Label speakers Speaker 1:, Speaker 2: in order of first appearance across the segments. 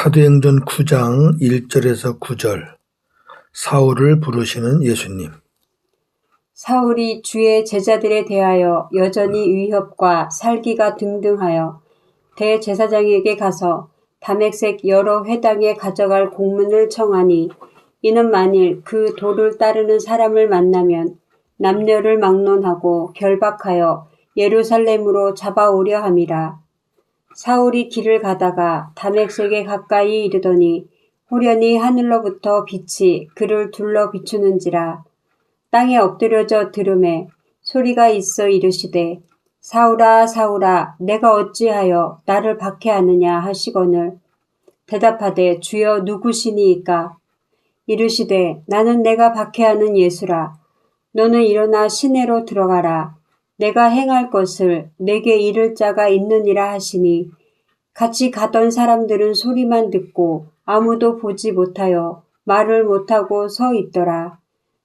Speaker 1: 사도행전 9장 1절에서 9절 사울을 부르시는 예수님
Speaker 2: 사울이 주의 제자들에 대하여 여전히 위협과 살기가 등등하여 대제사장에게 가서 담액색 여러 회당에 가져갈 공문을 청하니 이는 만일 그 도를 따르는 사람을 만나면 남녀를 막론하고 결박하여 예루살렘으로 잡아오려 함이라. 사울이 길을 가다가 담액색에 가까이 이르더니 호련히 하늘로부터 빛이 그를 둘러 비추는지라. 땅에 엎드려져 들음에 소리가 있어 이르시되 사울아 사울아 내가 어찌하여 나를 박해하느냐 하시거늘? 대답하되 주여 누구시니이까? 이르시되 나는 내가 박해하는 예수라. 너는 일어나 시내로 들어가라 내가 행할 것을 내게 이를 자가 있느니라 하시니 같이 가던 사람들은 소리만 듣고 아무도 보지 못하여 말을 못하고 서 있더라.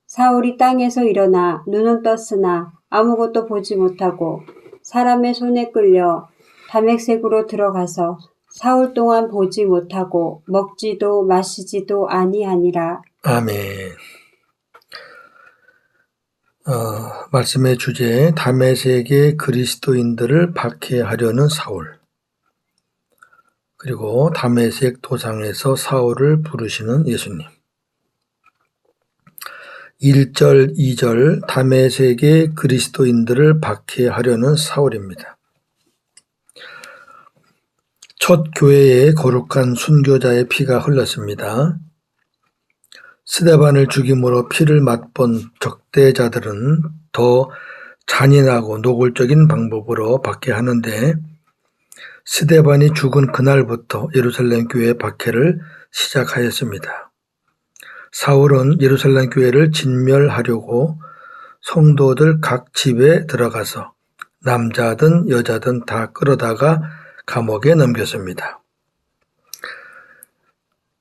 Speaker 2: 사울이 땅에서 일어나 눈은 떴으나 아무것도 보지 못하고 사람의 손에 끌려 담액색으로 들어가서 사흘 동안 보지 못하고 먹지도 마시지도 아니하니라.
Speaker 1: 아멘 어, 말씀의 주제 담에색의 그리스도인들을 박해하려는 사울 그리고 담에색 도상에서 사울을 부르시는 예수님 1절, 2절 담에색의 그리스도인들을 박해하려는 사울입니다. 첫 교회에 거룩한 순교자의 피가 흘렀습니다. 스데반을 죽임으로 피를 맛본 적대자들은 더 잔인하고 노골적인 방법으로 박해 하는데 스데반이 죽은 그날부터 예루살렘 교회 박해를 시작하였습니다. 사울은 예루살렘 교회를 진멸하려고 성도들 각 집에 들어가서 남자든 여자든 다 끌어다가 감옥에 넘겼습니다.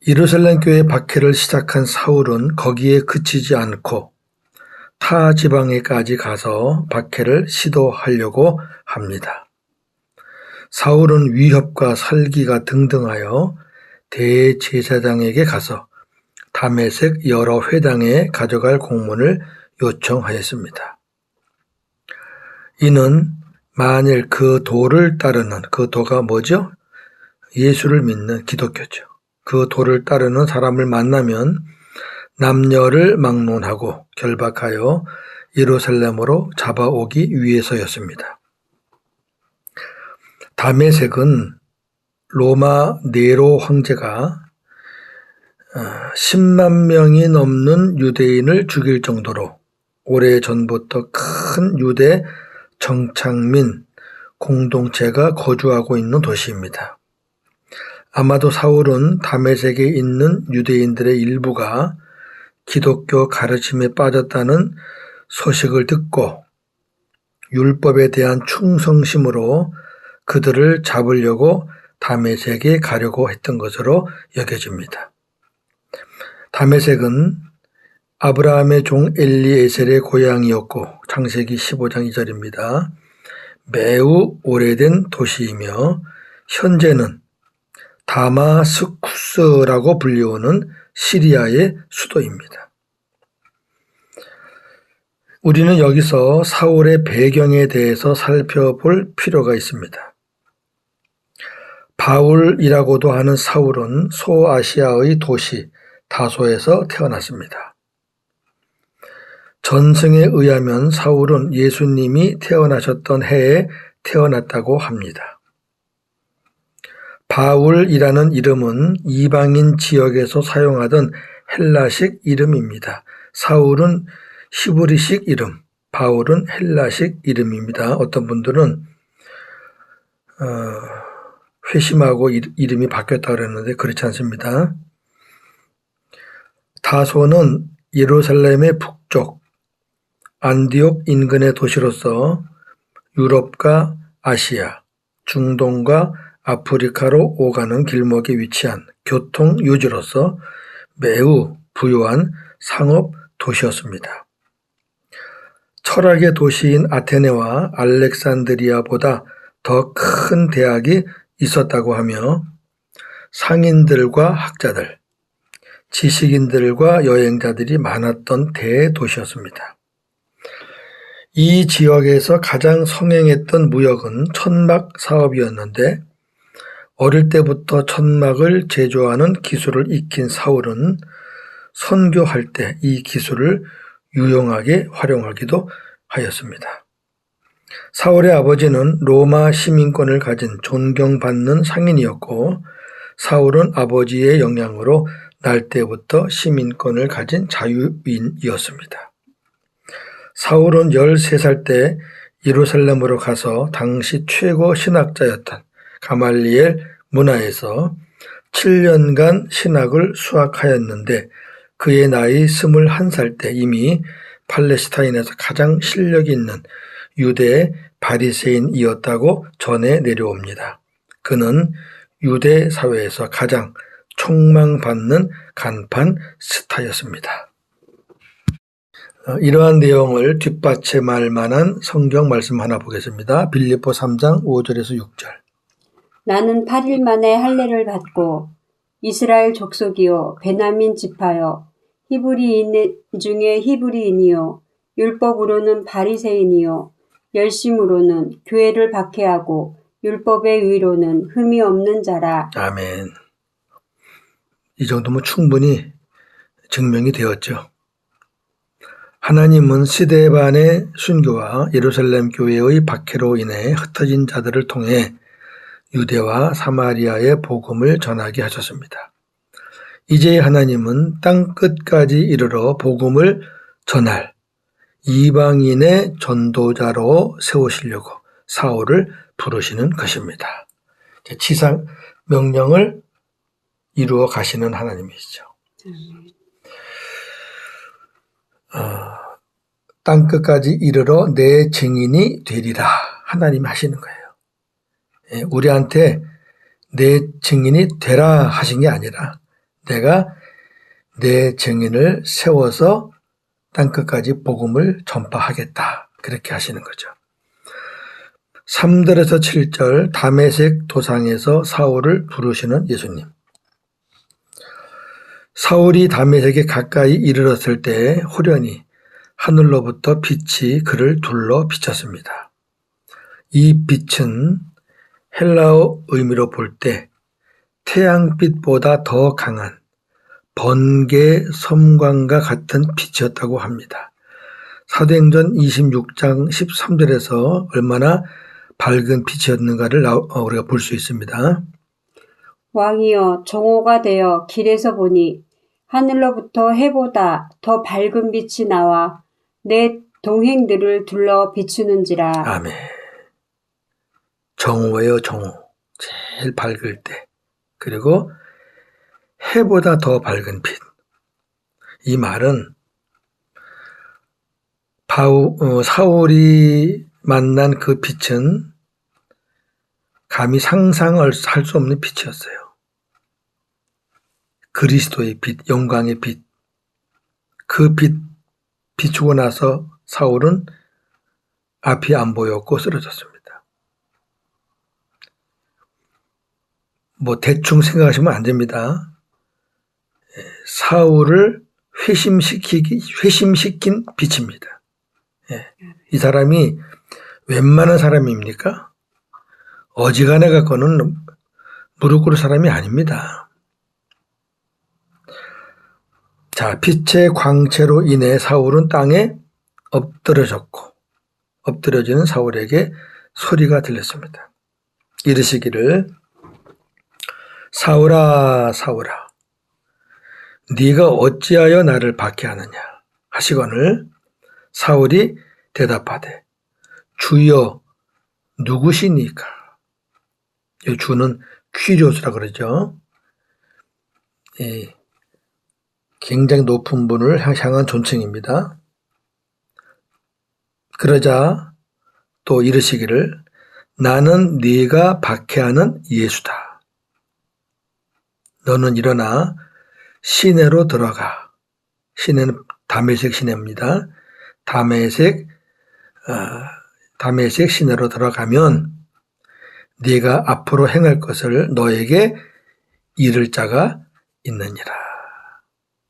Speaker 1: 예루살렘 교회 박해를 시작한 사울은 거기에 그치지 않고 타 지방에까지 가서 박해를 시도하려고 합니다. 사울은 위협과 살기가 등등하여 대제사장에게 가서 담에색 여러 회당에 가져갈 공문을 요청하였습니다. 이는 만일 그 도를 따르는 그 도가 뭐죠? 예수를 믿는 기독교죠. 그 도를 따르는 사람을 만나면 남녀를 막론하고 결박하여 예루살렘으로 잡아오기 위해서였습니다. 담에색은 로마 네로 황제가 10만 명이 넘는 유대인을 죽일 정도로 오래 전부터 큰 유대 정착민 공동체가 거주하고 있는 도시입니다. 아마도 사울은 다메섹에 있는 유대인들의 일부가 기독교 가르침에 빠졌다는 소식을 듣고 율법에 대한 충성심으로 그들을 잡으려고 다메섹에 가려고 했던 것으로 여겨집니다. 다메섹은 아브라함의 종 엘리에셀의 고향이었고 창세기 15장 2절입니다. 매우 오래된 도시이며 현재는 다마스쿠스라고 불리우는 시리아의 수도입니다. 우리는 여기서 사울의 배경에 대해서 살펴볼 필요가 있습니다. 바울이라고도 하는 사울은 소아시아의 도시 다소에서 태어났습니다. 전승에 의하면 사울은 예수님이 태어나셨던 해에 태어났다고 합니다. 바울이라는 이름은 이방인 지역에서 사용하던 헬라식 이름입니다. 사울은 히브리식 이름, 바울은 헬라식 이름입니다. 어떤 분들은 어, 회심하고 이름이 바뀌었다 그랬는데 그렇지 않습니다. 다소는 예루살렘의 북쪽 안디옥 인근의 도시로서 유럽과 아시아, 중동과 아프리카로 오가는 길목에 위치한 교통 요지로서 매우 부유한 상업 도시였습니다. 철학의 도시인 아테네와 알렉산드리아보다 더 큰 대학이 있었다고 하며 상인들과 학자들, 지식인들과 여행자들이 많았던 대도시였습니다. 이 지역에서 가장 성행했던 무역은 천막 사업이었는데 어릴 때부터 천막을 제조하는 기술을 익힌 사울은 선교할 때 이 기술을 유용하게 활용하기도 하였습니다. 사울의 아버지는 로마 시민권을 가진 존경받는 상인이었고 사울은 아버지의 영향으로 날 때부터 시민권을 가진 자유인이었습니다. 사울은 13살 때 예루살렘으로 가서 당시 최고 신학자였던 가말리엘 문화에서 7년간 신학을 수학하였는데 그의 나이 21살 때 이미 팔레스타인에서 가장 실력이 있는 유대 바리새인이었다고 전해 내려옵니다. 그는 유대 사회에서 가장 총망받는 간판 스타였습니다. 어, 이러한 내용을 뒷받침할 만한 성경 말씀 하나 보겠습니다. 빌립보 3장 5절에서 6절.
Speaker 2: 나는 8일 만에 할례를 받고 이스라엘 족속이요 베냐민 지파요 히브리인 중에 히브리인이요 율법으로는 바리새인이요 열심으로는 교회를 박해하고 율법의 의로는 흠이 없는 자라
Speaker 1: 아멘. 이 정도면 충분히 증명이 되었죠. 하나님은 시대반의 순교와 예루살렘 교회의 박해로 인해 흩어진 자들을 통해 유대와 사마리아의 복음을 전하게 하셨습니다. 이제 하나님은 땅 끝까지 이르러 복음을 전할 이방인의 전도자로 세우시려고 사울을 부르시는 것입니다. 치상 명령을 이루어 가시는 하나님이시죠. 어, 땅 끝까지 이르러 내 증인이 되리라 하나님 하시는 거예요. 예, 우리한테 내 증인이 되라 하신 게 아니라 내가 내 증인을 세워서 땅 끝까지 복음을 전파하겠다. 그렇게 하시는 거죠. 3절에서 7절 담에색 도상에서 사울을 부르시는 예수님. 사울이 담에색에 가까이 이르렀을 때 호련히 하늘로부터 빛이 그를 둘러 비쳤습니다. 이 빛은 헬라어 의미로 볼 때 태양빛보다 더 강한 번개 섬광과 같은 빛이었다고 합니다. 사도행전 26장 13절에서 얼마나 밝은 빛이었는가를 어, 우리가 볼 수 있습니다.
Speaker 2: 왕이여 정오가 되어 길에서 보니 하늘로부터 해보다 더 밝은 빛이 나와 내 동행들을 둘러 비추는지라
Speaker 1: 아멘. 정오예요, 정오. 제일 밝을 때. 그리고 해보다 더 밝은 빛. 이 말은 바우, 어, 사울이 만난 그 빛은 감히 상상할 수 없는 빛이었어요. 그리스도의 빛, 영광의 빛. 그 빛 비추고 나서 사울은 앞이 안 보였고 쓰러졌습니다. 뭐 대충 생각하시면 안 됩니다. 예, 사울을 회심시키기, 회심시킨 빛입니다. 예, 이 사람이 웬만한 사람입니까? 어지간해 갖고는 무릎 꿇을 사람이 아닙니다. 자, 빛의 광채로 인해 사울은 땅에 엎드려졌고, 엎드려지는 사울에게 소리가 들렸습니다. 이르시기를, 사울아, 사울아, 네가 어찌하여 나를 박해하느냐 하시거늘 사울이 대답하되 주여 누구시니까 이 주는 퀴리오스라 그러죠. 예, 굉장히 높은 분을 향한 존칭입니다. 그러자 또 이르시기를 나는 네가 박해하는 예수다. 너는 일어나 시내로 들어가. 시내는 담에색 시내입니다. 담에색 어, 담에색 시내로 들어가면 네가 앞으로 행할 것을 너에게 이를 자가 있느니라.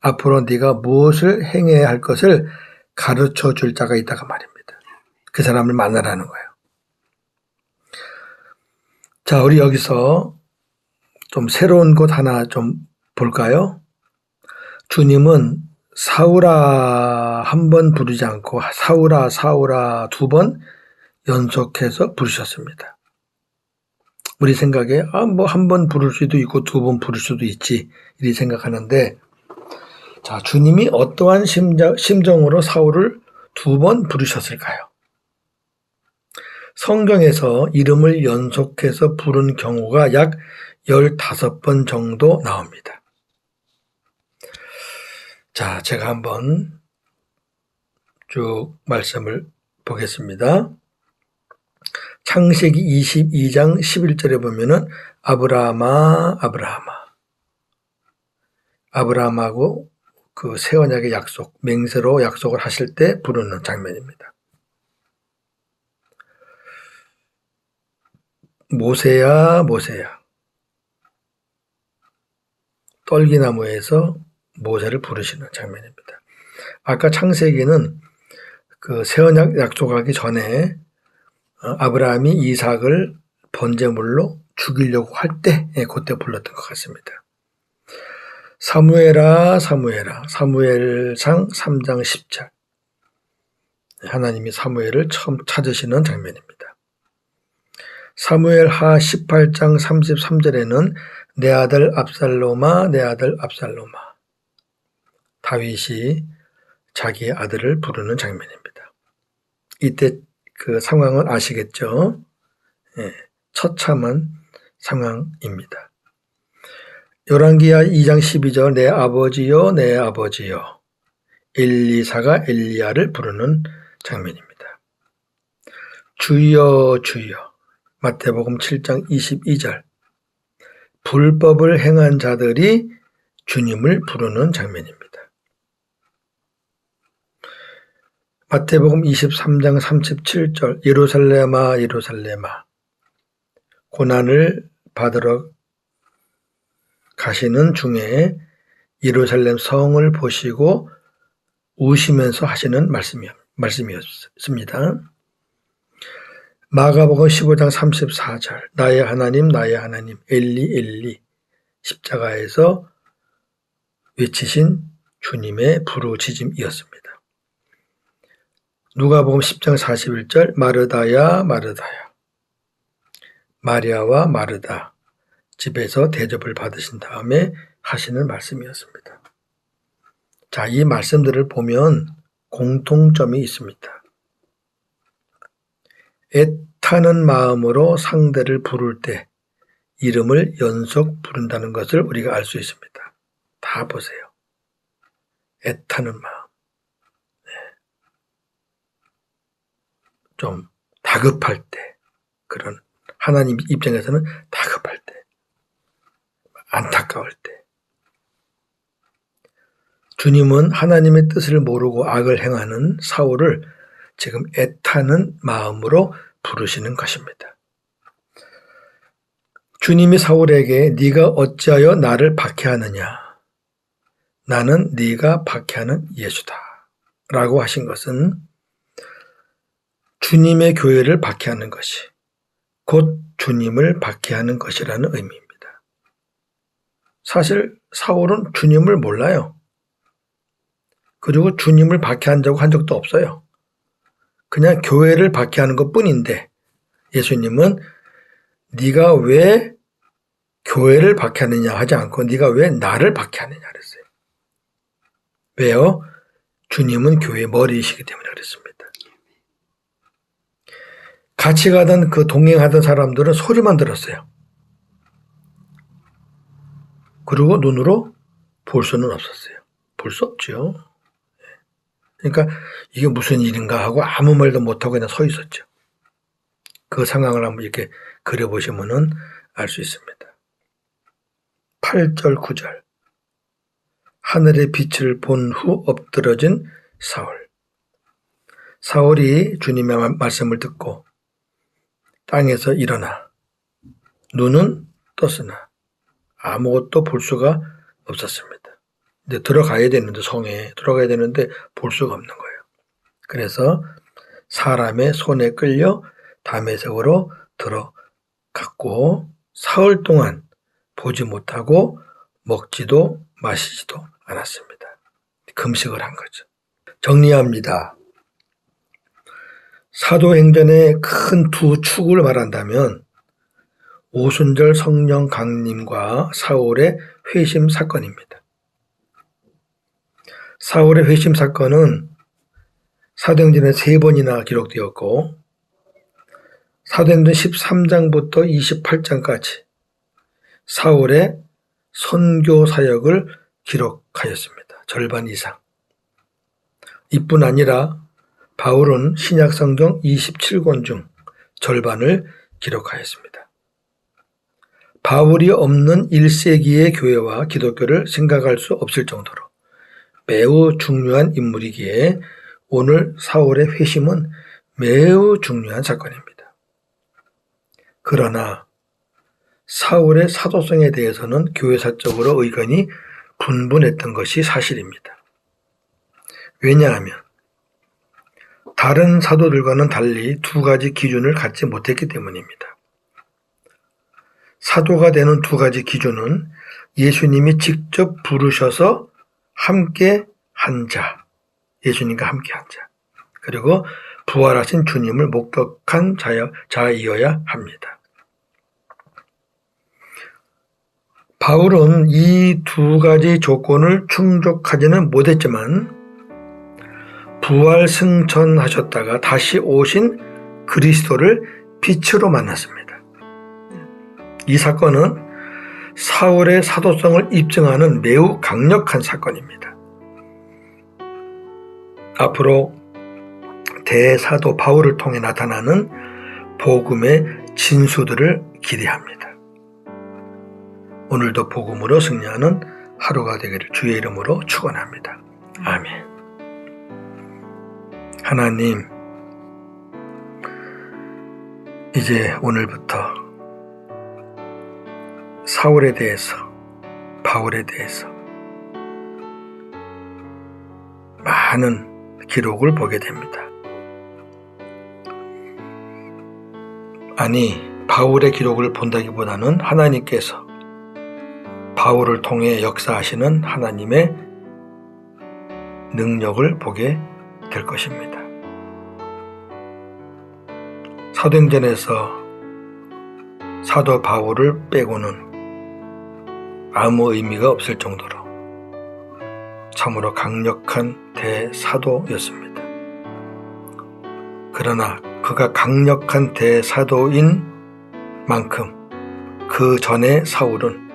Speaker 1: 앞으로 네가 무엇을 행해야 할 것을 가르쳐 줄 자가 있다가 말입니다. 그 사람을 만나라는 거예요. 자, 우리 여기서 좀 새로운 것 하나 좀 볼까요? 주님은 사우라 한 번 부르지 않고 사우라 사우라 두 번 연속해서 부르셨습니다. 우리 생각에 아 뭐 한 번 부를 수도 있고 두 번 부를 수도 있지 이렇게 생각하는데 자 주님이 어떠한 심정, 심정으로 사울을 두 번 부르셨을까요? 성경에서 이름을 연속해서 부른 경우가 약 15번 정도 나옵니다. 자, 제가 한번 쭉 말씀을 보겠습니다. 창세기 22장 11절에 보면은 아브라함아 아브라함아 아브라함하고 그 새 언약의 약속 맹세로 약속을 하실 때 부르는 장면입니다. 모세야 모세야 떨기나무에서 모세를 부르시는 장면입니다. 아까 창세기는 그 새언약 약속하기 전에 어, 아브라함이 이삭을 번제물로 죽이려고 할 때, 예, 그때 불렀던 것 같습니다. 사무엘아, 사무엘아, 사무엘상 3장 10절. 하나님이 사무엘을 처음 찾으시는 장면입니다. 사무엘 하 18장 33절에는 내 아들 압살로마, 내 아들 압살로마. 다윗이 자기의 아들을 부르는 장면입니다. 이때 그 상황은 아시겠죠? 예, 처참한 상황입니다. 요란기야 2장 12절 내 아버지요 내 아버지요 엘리사가 엘리야를 부르는 장면입니다. 주여 주여 마태복음 7장 22절 불법을 행한 자들이 주님을 부르는 장면입니다. 마태복음 23장 37절 예루살렘아 예루살렘아 고난을 받으러 가시는 중에 예루살렘 성을 보시고 우시면서 하시는 말씀이, 말씀이었습니다. 마가복음 15장 34절 나의 하나님 나의 하나님 엘리 엘리 십자가에서 외치신 주님의 부르짖음이었습니다. 누가복음 10장 41절 마르다야 마르다야 마리아와 마르다 집에서 대접을 받으신 다음에 하시는 말씀이었습니다. 자, 이 말씀들을 보면 공통점이 있습니다. 애타는 마음으로 상대를 부를 때 이름을 연속 부른다는 것을 우리가 알 수 있습니다. 다 보세요. 애타는 마음. 좀 다급할 때 그런 하나님 입장에서는 다급할 때 안타까울 때 주님은 하나님의 뜻을 모르고 악을 행하는 사울을 지금 애타는 마음으로 부르시는 것입니다. 주님이 사울에게 네가 어찌하여 나를 박해하느냐 나는 네가 박해하는 예수다 라고 하신 것은 주님의 교회를 박해하는 것이 곧 주님을 박해하는 것이라는 의미입니다. 사실 사울은 주님을 몰라요. 그리고 주님을 박해한다고 한 적도 없어요. 그냥 교회를 박해하는 것 뿐인데 예수님은 네가 왜 교회를 박해하느냐 하지 않고 네가 왜 나를 박해하느냐 그랬어요. 왜요? 주님은 교회의 머리이시기 때문에 그랬습니다. 같이 가던 그 동행하던 사람들은 소리만 들었어요. 그리고 눈으로 볼 수는 없었어요. 볼 수 없죠. 그러니까 이게 무슨 일인가 하고 아무 말도 못하고 그냥 서 있었죠. 그 상황을 한번 이렇게 그려보시면은 알 수 있습니다. 8절, 9절. 하늘의 빛을 본 후 엎드러진 사울. 사울이 주님의 말씀을 듣고 땅에서 일어나 눈은 떴으나 아무것도 볼 수가 없었습니다. 근데 들어가야 되는데 성에 들어가야 되는데 볼 수가 없는 거예요. 그래서 사람의 손에 끌려 다메섹으로 들어갔고 사흘 동안 보지 못하고 먹지도 마시지도 않았습니다. 금식을 한 거죠. 정리합니다. 사도행전의 큰 두 축을 말한다면 오순절 성령 강림과 사울의 회심 사건입니다. 사울의 회심 사건은 사도행전에 세 번이나 기록되었고 사도행전 13장부터 28장까지 사울의 선교 사역을 기록하였습니다. 절반 이상. 이뿐 아니라 바울은 신약 성경 27권 중 절반을 기록하였습니다. 바울이 없는 1세기의 교회와 기독교를 생각할 수 없을 정도로 매우 중요한 인물이기에 오늘 사울의 회심은 매우 중요한 사건입니다. 그러나 사울의 사도성에 대해서는 교회사적으로 의견이 분분했던 것이 사실입니다. 왜냐하면 다른 사도들과는 달리 두 가지 기준을 갖지 못했기 때문입니다. 사도가 되는 두 가지 기준은 예수님이 직접 부르셔서 함께 한 자, 예수님과 함께 한 자, 그리고 부활하신 주님을 목격한 자여, 자이어야 합니다. 바울은 이 두 가지 조건을 충족하지는 못했지만 부활 승천하셨다가 다시 오신 그리스도를 빛으로 만났습니다. 이 사건은 사울의 사도성을 입증하는 매우 강력한 사건입니다. 앞으로 대사도 바울을 통해 나타나는 복음의 진수들을 기대합니다. 오늘도 복음으로 승리하는 하루가 되기를 주의 이름으로 축원합니다. 아멘. 하나님, 이제 오늘부터 사울에 대해서, 바울에 대해서 많은 기록을 보게 됩니다. 아니, 바울의 기록을 본다기보다는 하나님께서 바울을 통해 역사하시는 하나님의 능력을 보게 될 것입니다. 사도행전에서 사도 바울을 빼고는 아무 의미가 없을 정도로 참으로 강력한 대사도였습니다. 그러나 그가 강력한 대사도인 만큼 그 전에 사울은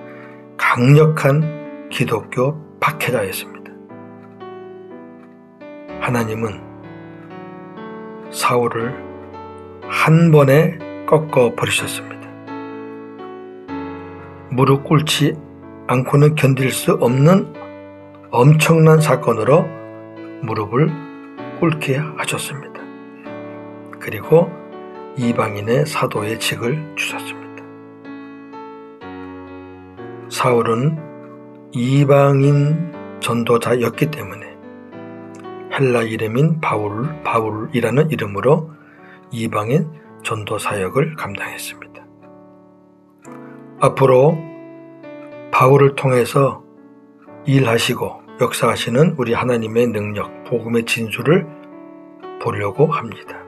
Speaker 1: 강력한 기독교 박해자였습니다. 하나님은 사울을 한 번에 꺾어 버리셨습니다. 무릎 꿇지 않고는 견딜 수 없는 엄청난 사건으로 무릎을 꿇게 하셨습니다. 그리고 이방인의 사도의 직을 주셨습니다. 사울은 이방인 전도자였기 때문에 헬라 이름인 바울, 바울이라는 이름으로 이방인 전도 사역을 감당했습니다. 앞으로 바울을 통해서 일하시고 역사하시는 우리 하나님의 능력, 복음의 진수를 보려고 합니다.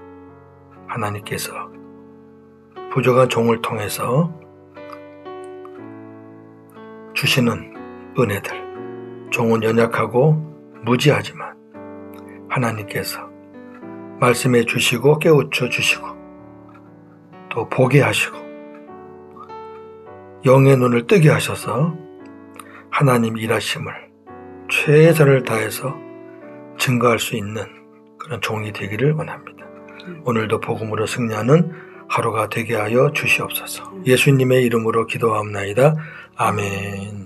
Speaker 1: 하나님께서 부족한 종을 통해서 주시는 은혜들, 종은 연약하고 무지하지만 하나님께서 말씀해 주시고 깨우쳐 주시고 또 보게 하시고 영의 눈을 뜨게 하셔서 하나님 일하심을 최선을 다해서 증거할 수 있는 그런 종이 되기를 원합니다. 오늘도 복음으로 승리하는 하루가 되게 하여 주시옵소서. 예수님의 이름으로 기도하옵나이다. 아멘.